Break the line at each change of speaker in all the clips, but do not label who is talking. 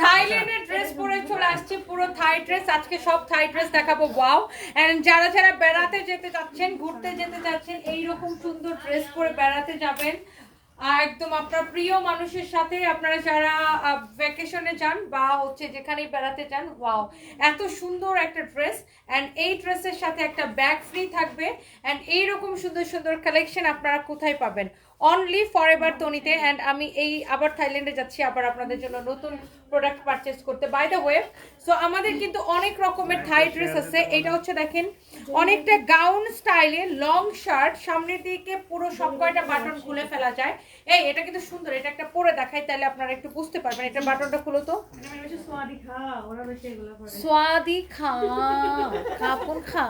থাইল্যান্ডের ড্রেস পরে চলে আসছে পুরো থাই ড্রেস আজকে সব থাই ড্রেস দেখাবো। ওয়াও এন্ড যারা যারা বেড়াতে যেতে যাচ্ছেন, ঘুরতে যেতে যাচ্ছেন এই রকম সুন্দর ড্রেস পরে বেড়াতে যাবেন একদম আপনার প্রিয় মানুষের সাথে আপনারা যারা ভ্যাকেশনে যান বা হচ্ছে যেখানেই বেড়াতে যান ওয়াও এত সুন্দর একটা ড্রেস অ্যান্ড এই ড্রেসের সাথে একটা ব্যাগ ফ্রি থাকবে। অ্যান্ড এইরকম সুন্দর সুন্দর কালেকশন আপনারা কোথায় পাবেন? অনলি ফর এভার তনিতে অ্যান্ড আমি এই আবার থাইল্যান্ডে যাচ্ছি আবার আপনাদের জন্য নতুন প্রোডাক্ট পারচেস করতে। বাই দ্য ওয়ে সো আমাদের কিন্তু অনেক রকমের থাই ড্রেস আছে। এটা হচ্ছে দেখেন অনেকটা গাউন স্টাইলে লং শার্ট সামনের দিকে পুরো সব কয়টা বাটন খুলে ফেলা যায়। এই এটা কিন্তু সুন্দর এটা একটা পরে দেখাই তাহলে আপনারা একটু বুঝতে পারবেন এটা বাটনটা খুলো তো। সোয়াদি খা খা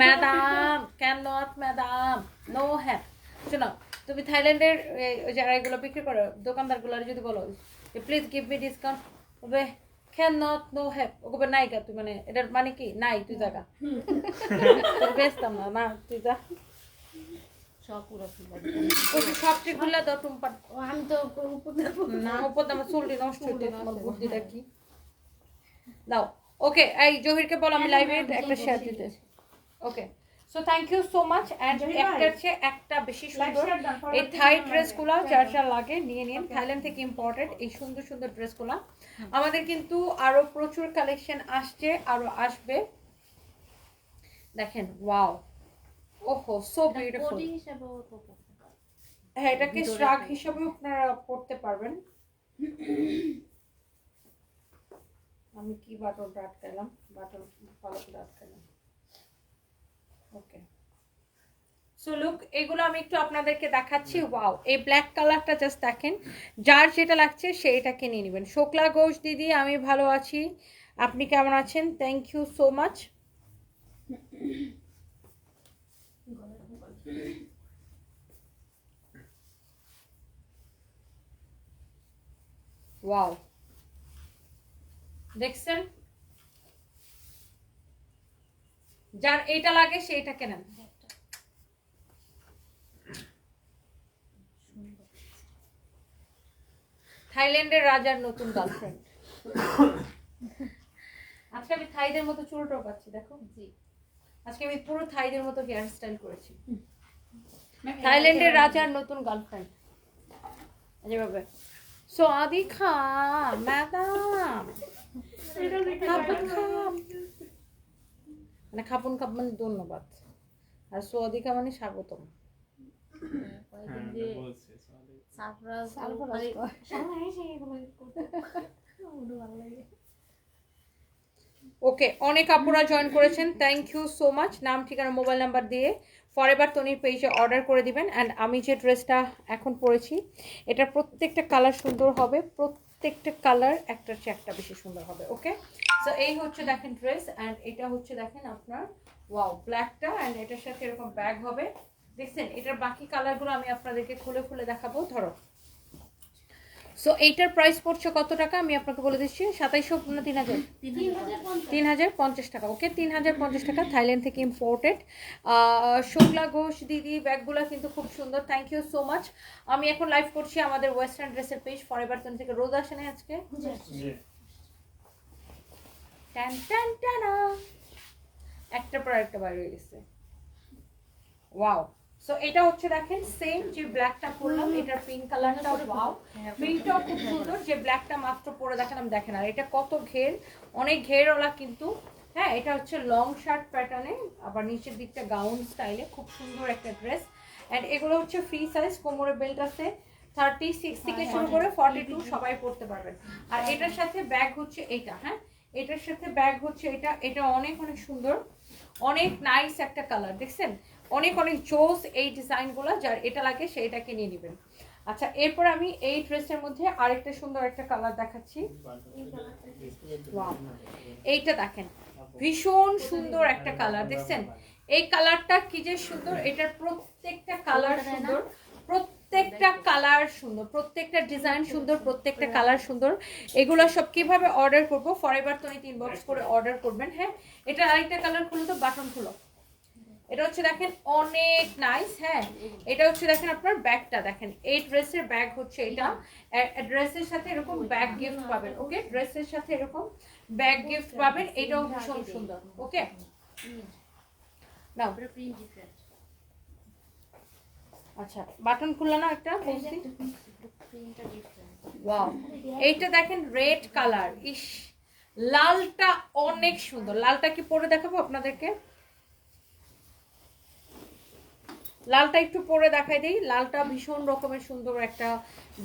madam can not madam no হ্যাপ শোনো তুমি থাইল্যান্ডের ওই যারা এগুলো বিক্রি করো দোকানদারগুলো যদি বলো প্লিজ গিভ মি ডিসকাউন্ট ওবে ক্যান নট নো হ্যাপ ওকে নাই গা তুই মানে এটার মানে কি? নাই তুই তোর বেচতাম না না তুই যা। যে ওকে এই জহিরকে বল আমি লাইভে একটা শেয়ার দিতে। Okay. So thank you so much and একটার চেয়ে একটা বেশি সুন্দর এই থাই ড্রেসগুলো যার যা লাগে নিয়ে নিন। থাইল্যান্ড থেকে ইম্পর্টেন্ট এই সুন্দর সুন্দর ড্রেসগুলো আমাদের কিন্তু আরও প্রচুর কালেকশন আসছে আরও আসবে। দেখেন ওয়াও ওহো সো বিউটিফুল হ্যাঁ এটাকে শ্রাগ হিসাবে আপনারা পড়তে পারবেন। আমি কি বাটনটা আটকালাম বাটন ভালো করে আটকালাম ওকে এগুলো আমি একটু আপনাদেরকে দেখাচ্ছি। ওয়াও এই ব্ল্যাক কালারটা জাস্ট দেখেন। যার যেটা লাগছে শোকলা ঘোষ, দিদি, আমি ভালো আছি। আপনি কেমন আছেন? থ্যাংক ইউ সো মাচ দেখছেন? যার এইটা লাগে সেইটা কেনেন থাইল্যান্ডের রাজার নতুন গার্লফ্রেন্ড আজকে আমি থাইদের মতো চুলটাও পাচ্ছি দেখো।
জি।
আজকে আমি পুরো থাইদের মতো হেয়ার স্টাইল করেছি। থাইল্যান্ডের রাজার নতুন গার্লফ্রেন্ড যেভাবে সো আদি খা ম্যাডাম। মানে খাপুন খাপ মানে ধন্যবাদ। আর সোয়াদিকা মানে স্বাগতম।
কয়েকদিন যে সারপ্রাইজ
সারপ্রাইজ কর।
ভালো লাগে।
ওকে অনেক আপুরা জয়েন করেছেন। থ্যাংক ইউ সো মাচ নাম ঠিকানা মোবাইল নাম্বার দিয়ে। ফরএভার তনির পেজে অর্ডার করে দিবেন অ্যান্ড আমি যে ড্রেসটা এখন পরেছি এটা প্রত্যেকটা কালার সুন্দর হবে, প্রত্যেকটা কালার একটার চেয়ে একটা বেশি সুন্দর হবে ওকে সো এই হচ্ছে দেখেন ড্রেস অ্যান্ড এটা হচ্ছে দেখেন আপনার ওয়াও ব্ল্যাকটা অ্যান্ড এটার সাথে এরকম ব্যাগ হবে। দেখছেন, এটার বাকি কালারগুলো আমি আপনাদেরকে খুলে খুলে দেখাবো, ধরো। সো এইটার প্রাইস পড়ছে কত টাকা? আমি আপনাকে বলে দিচ্ছি সাতাইশশো না তিন হাজার?
তিন হাজার পঞ্চাশ
টাকা ওকে তিন হাজার পঞ্চাশ টাকা থাইল্যান্ড থেকে ইম্পোর্টেড শুক্লা ঘোষ দিদি ব্যাগগুলো কিন্তু খুব সুন্দর। থ্যাংক ইউ সো মাচ আমি এখন লাইভ করছি আমাদের ওয়েস্টার্ন ড্রেসের পেজ ফরেভার থেকে। রোদ আসে না আজকে টানা একটা পর একটা বাইরে হয়ে গেছে। ওয়াও সো এটা হচ্ছে দেখেন সেম যে ব্ল্যাকটা পরলাম এটার পিঙ্ক কালারটা ওয়াও প্রিন্টটাও খুব সুন্দর যে ব্ল্যাকটা মাত্র পরে দেখেন দেখেন আর এটা কত ঘের অনেক ঘেরওয়ালা কিন্তু। হ্যাঁ এটা হচ্ছে লং শার্ট প্যাটার্নে আবার নিচের দিকটা গাউন স্টাইলে খুব সুন্দর একটা ড্রেস অ্যান্ড এগুলো হচ্ছে ফ্রি সাইজ কোমরে বেল্ট আছে থার্টি সিক্স থেকে শুরু করে ফর্টি টু সবাই পড়তে পারবেন। আর এটার সাথে ব্যাগ হচ্ছে এটা হ্যাঁ? এটার সাথে ব্যাগ হচ্ছে এটা এটা অনেক অনেক সুন্দর। অনেক নাইস একটা কালার দেখছেন? অনেক অনেক জোস এই ডিজাইনগুলো, যার এটা লাগে সেইটাকে নিয়ে নেবেন। আচ্ছা এরপর আমি এই ড্রেসের মধ্যে আরেকটা সুন্দর একটা কালার দেখাচ্ছি। এইটা দেখেন, ভীষণ সুন্দর একটা কালার, দেখছেন? এই কালারটা কি যে সুন্দর, এটার প্রত্যেকটা কালার সুন্দর, প্রত্যেকটা কালার সুন্দর, প্রত্যেকটা ডিজাইন সুন্দর, প্রত্যেকটা কালার সুন্দর। এগুলো সব কীভাবে অর্ডার করব ফরএভার তো তিন বক্স করে অর্ডার করবেন হ্যাঁ? এটা আরেকটা কালার খুলো তো, বাটন খুলো। এটা হচ্ছে দেখেন অনেক নাইস হ্যাঁ? এটা হচ্ছে দেখেন আপনার ব্যাগটা দেখেন। এই ড্রেসের ব্যাগ হচ্ছে এটা। ড্রেসের সাথে এরকম ব্যাগ গিফট পাবেন ওকে ড্রেসের সাথে এরকম ব্যাগ গিফট পাবেন এটাও ভীষণ সুন্দর ওকে নাও। আচ্ছা বাটন খুললো না একটা? বলছি। ওয়াও এইটা দেখেন রেড কালার ইস! লালটা অনেক সুন্দর। লালটা কি পরে দেখাবো আপনাদেরকে? লালটা একটু পরে দেখাই দিই। লালটা ভীষণ রকমের সুন্দর একটা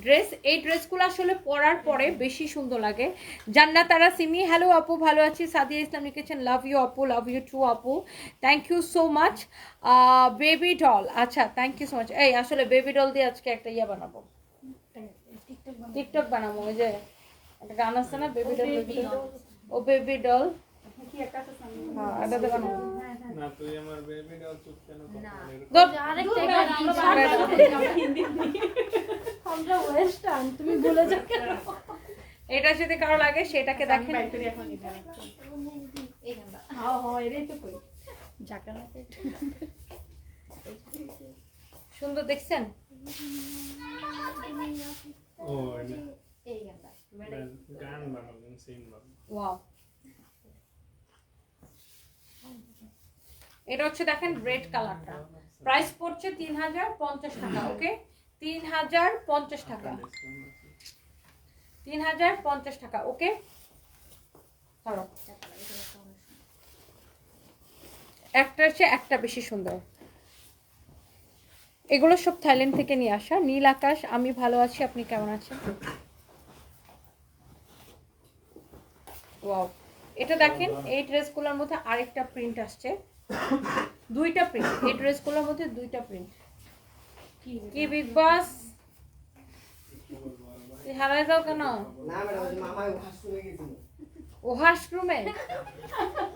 ড্রেস এই ড্রেসগুলো আসলে পরার পরে বেশি সুন্দর লাগে। জান্নাত তারা সিমি হ্যালো আপু ভালো আছি। সাদিয়া ইসলাম লিখেছেন লাভ ইউ আপু লাভ ইউ টু আপু। Thank you so much baby doll আচ্ছা থ্যাংক ইউ সো মাচ এই আসলে বেবি ডল দিয়ে আজকে একটা ইয়ে বানাবো।
টিকটক
বানাবো ওই যে একটা গান আছে না? বেবি ডল ও বেবি ডল হ্যাঁ এটাতে বানাবো।
না তুই আমার বেবি ডাল চুপ কেন
না।
ধর।
আরেকটা
ধর,
আমরা
আমরা
আমরা ওয়েস্টার্ন তুমি ভুলে যাও কেন?
এটা যদি কারও লাগে সেটাকে দেখেন।
এই গানটা
সুন্দর দেখছেন?
ও এটা।
এই গানটা
গান বানাবেন সিন বানাবেন।
ওয়াও। এটা হচ্ছে দেখেন রেড কালারটা প্রাইস পড়ছে তিন হাজার পঞ্চাশ টাকা ওকে তিন হাজার পঞ্চাশ টাকা। তিন হাজার পঞ্চাশ টাকা ওকে ধরো। একটা হচ্ছে একটা বেশি সুন্দর। এগুলো সব থাইল্যান্ড থেকে নিয়ে আসা। নীল আকাশ, আমি ভালো আছি, আপনি কেমন আছেন? ওয়াও এটা দেখেন, এই ড্রেসগুলোর মধ্যে আরেকটা প্রিন্ট আসছে। দুইটা প্রিন্ট এই ড্রেসগুলোর মধ্যে দুইটা প্রিন্ট কি বিগ বস তুই হারাই যাও কেন?
না ম্যাডাম ওই যে মামাই ওয়াশরুমে গেছিল।
ও হাসরুমে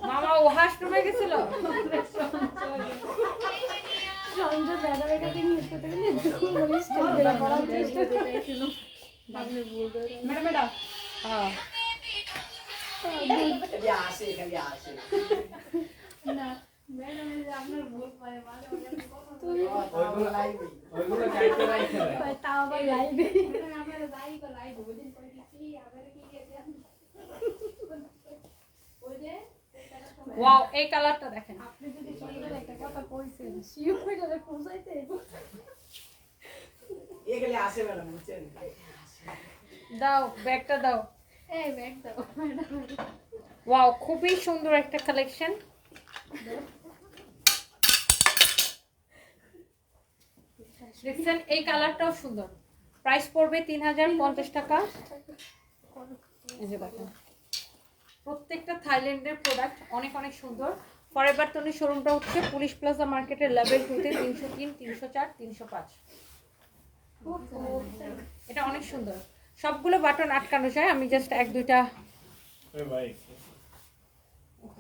মামা ও হাসরুমে গেছিল? হ্যাঁ।
না।
ওয়াও এই কালারটা দেখেন।
আপনি যদি একটা কথা কইছেন শিও করে পৌঁছাইতে
এ আসে ম্যাডাম বুঝছেন?
দাও ব্যাগটা দাও।
এই ব্যাগ দাও
ওয়াও খুবই সুন্দর একটা কালেকশন দেখছেন, এই কালারটাও সুন্দর। প্রাইস পড়বে তিন হাজার পঞ্চাশ টাকা। প্রত্যেকটা থাইল্যান্ডের প্রোডাক্ট অনেক অনেক সুন্দর। ফরেভার তনির শোরুমটা হচ্ছে পুলিশ প্লাজা মার্কেটের লেভেল টুতে তিনশো তিন, তিনশো চার, তিনশো পাঁচ। এটা অনেক সুন্দর। সবগুলো বাটন আটকানো যায়, আমি জাস্ট এক, দুইটা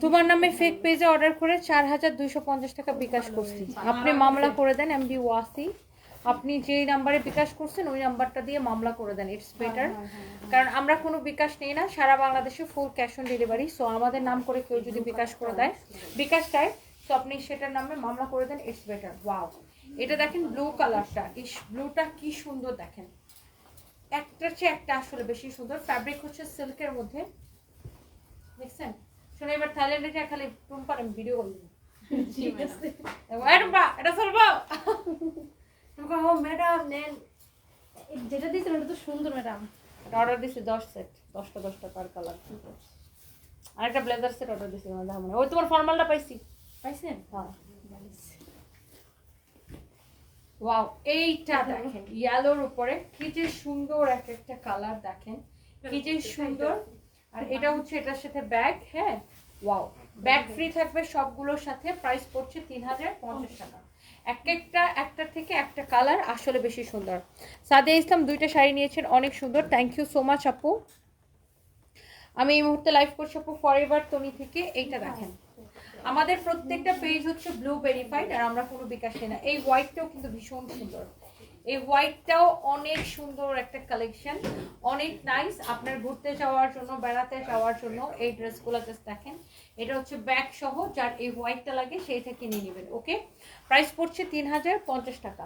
তোমার নামে ফেক পেজে অর্ডার করে চার হাজার দুইশো পঞ্চাশ টাকা বিকাশ করছি। আপনি মামলা করে দেন এমবি ওয়াসি আপনি যেই নাম্বারে বিকাশ করছেন ওই নাম্বারটা দিয়ে মামলা করে দেন ইটস বেটার কারণ আমরা কোনো বিকাশ নেই না সারা বাংলাদেশে full cash on delivery so আমাদের নাম করে কেউ যদি বিকাশ করে দেয় বিকাশ চায় তো আপনি সেটার নামে মামলা করে দেন ইটস বেটার ওয়াও এটা দেখেন ব্লু কালারটা ইস ব্লুটা কি সুন্দর দেখেন। একটার চেয়ে একটা আসলে বেশি সুন্দর। ফ্যাব্রিক হচ্ছে সিল্কের মধ্যে। দেখছেন এবার থাইল্যান্ডে যা খালি টুম্পার আমি ভিডিও করব।
ঠিক আছে?
টুম্পা এটা চলবো? টুম্পা ও ম্যাডাম নেন।
যেটা দিয়েছেন ওটা তো সুন্দর ম্যাডাম
অর্ডার দিছি দশ সেট দশটা দশটা পার কালার আর একটা ব্লেজার সেট অর্ডার দিছি আমার দেখা ওই তোমার ফর্মালটা পাইছি।
পাইছেন?
হ্যাঁ। ওয়াও এইটা দেখেন ইয়েলোর উপরে কি যে সুন্দর এক একটা কালার দেখেন। কি যে সুন্দর। আর এটা হচ্ছে এটার সাথে ব্যাগ হ্যাঁ? ওয়াও ব্যাগ ফ্রি থাকবে সবগুলোর সাথে প্রাইস পড়ছে তিন হাজার পঞ্চাশ টাকা। এক একটা একটার থেকে একটা কালার আসলে বেশি সুন্দর। সাদিয়া ইসলাম দুইটা শাড়ি নিয়েছেন, অনেক সুন্দর। থ্যাংক ইউ সো মাচ আপু। আমি এই মুহূর্তে লাইভ করছি আপু ফরএভার তনি থেকে। এইটা দেখেন। আমাদের প্রত্যেকটা পেজ হচ্ছে ব্লু ভেরিফাইড আর আমরা কোনো বিকাশ না। এই হোয়াইটটাও কিন্তু ভীষণ সুন্দর। এই হোয়াইটটাও অনেক সুন্দর একটা কালেকশন অনেক নাইস আপনার ঘুরতে যাওয়ার জন্য, বেড়াতে যাওয়ার জন্য এই ড্রেসগুলো জাস্ট দেখেন। এটা হচ্ছে ব্যাগ সহ, যার এই হোয়াইটটা লাগে সেই থেকে নিয়ে নেবেন ওকে প্রাইস পড়ছে তিন হাজার পঞ্চাশ টাকা।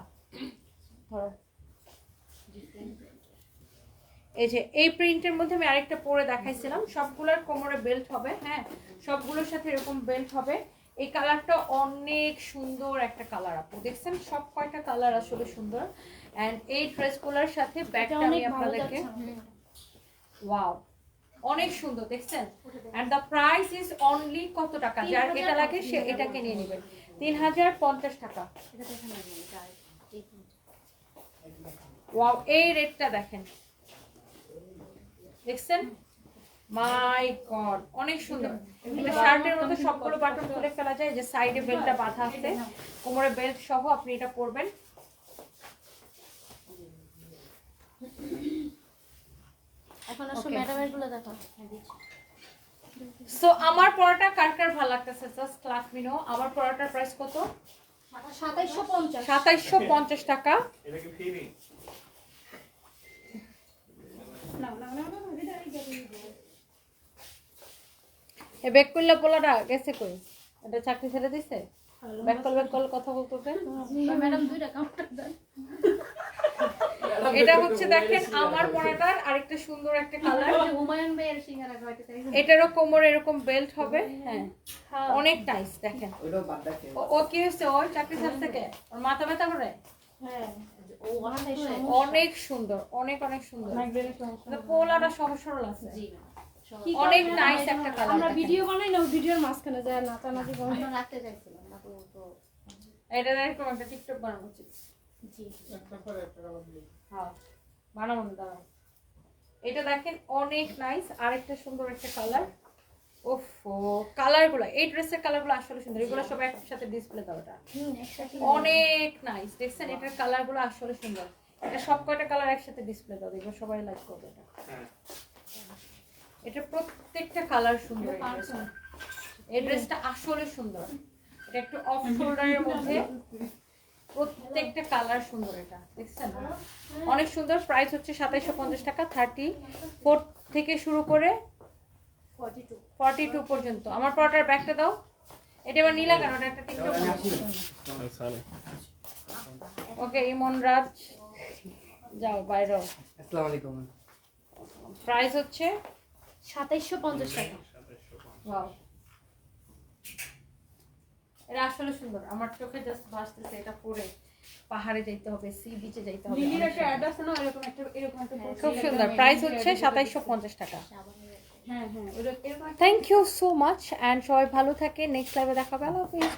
এই যে, এই প্রিন্টের মধ্যে আমি আরেকটা পরে দেখাইছিলাম। সবগুলোর কোমরে বেল্ট হবে হ্যাঁ? সবগুলোর সাথে এরকম বেল্ট হবে। এই কালারটা অনেক সুন্দর একটা কালার আপু। দেখছেন? সব কয়টা কালার আসলে সুন্দর। এন্ড এই ড্রেস ড্রেসগুলোর সাথে ব্যাগটা আমি আপনাদেরকে ওয়াও অনেক সুন্দর দেখছেন? And the price is only কত টাকা? যার এটা লাগে সে এটাকে নিয়ে নেবেন তিন হাজার পঞ্চাশ টাকা। ওয়াও এই রেটটা দেখেন। দেখছেন? মাই গড অনেক সুন্দর। এটা শার্টের মধ্যে সবগুলো বাটন খুলে ফেলা যায় যে সাইডে বেল্টটা বাঁধা আছে কোমরে বেল্ট সহ আপনি এটা পরবেন।
এখন আসো ম্যাডামেরগুলো দেখো
সো আমার পরোটা কার কার ভালো লাগতেছে? জাস্ট লাখ মিনো আমার পরোটার প্রাইস কত?
সাতাইশশো পঞ্চাশ।
সাতাইশশো পঞ্চাশ টাকা।
এটা কি ফ্রি
এ ব্যাক করলে পোলাটা গেছে কই? এটা চাকরি ছেড়ে দিছে? ব্যাক কল ব্যাক কল কথা বলতেছে
ম্যাডাম দুইটা কাউন্টার দেন
এটা হচ্ছে দেখেন আমার পরাটার আরেকটা সুন্দর একটা কালার
হুমায়ুন ভাইয়ের সিঙ্গারা খাওয়াইতে চাই
এটারও কোমরে এরকম বেল্ট হবে। হ্যাঁ। অনেক নাইস দেখেন।
ওইটাও বাদ দেখে
ও- ও কি হচ্ছে ও চাকরি ছাড় থেকে ওর মাথা ব্যথা করে?
হ্যাঁ।
ও
অনেক সুন্দর। অনেক অনেক সুন্দর। পোলাটা সহজ সরল আছে। অনেক nice একটা colour
আমরা ভিডিও বানাই না ভিডিওর মাঝখানে যায় নাচানাচি করে।
রাখতে চাইছিলাম না তো
এটা এরকম একটা টিকটক বানানো উচিত
জি।
হ্যাঁ বানাবো দাঁড়াও। এটা দেখেন অনেক নাইস আরেকটা সুন্দর একটা কালার ওফো কালারগুলো এই ড্রেসের কালারগুলো আসলে সুন্দর এগুলো সব একসাথে ডিসপ্লে দাও এটা। অনেক নাইস দেখছেন এটার কালারগুলো আসলে সুন্দর। এটা সব কয়টা কালার একসাথে ডিসপ্লে দাও দেখব সবাই লাইক করবে এটা।
হ্যাঁ।
এটা প্রত্যেকটা কালার সুন্দর এই ড্রেসটা আসলে সুন্দর। এটা একটু অফ শোল্ডারের মধ্যে। প্রত্যেকটা কালার সুন্দর এটা দেখছেন? অনেক সুন্দর। প্রাইস হচ্ছে সাতাইশো পঞ্চাশ টাকা থার্টি ফোর থেকে শুরু করে
42
ফর্টি টু পর্যন্ত। আমার পরোটার ব্যাগটা দাও। এটা এবার নীলা কেন? একটা টিকটক ওকে ইমন রাজ। যাও বাইরে প্রাইস হচ্ছে
সাতাইশশো পঞ্চাশ টাকা।
ওয়াও এটা আসলে সুন্দর। আমার চোখে জাস্ট ভাসতেছে এটা পরে। পাহাড়ে যাইতে হবে সি বিচে যাইতে হবে।
লিলির একটা অ্যাড আছে না এরকম একটা এরকম একটা
খুব সুন্দর। প্রাইস হচ্ছে সাতাইশশো পঞ্চাশ টাকা।
হ্যাঁ হ্যাঁ
thank you so much and সবাই ভালো থাকে নেক্সট লাইভে দেখা হবে। আল্লাহ হাফিজ।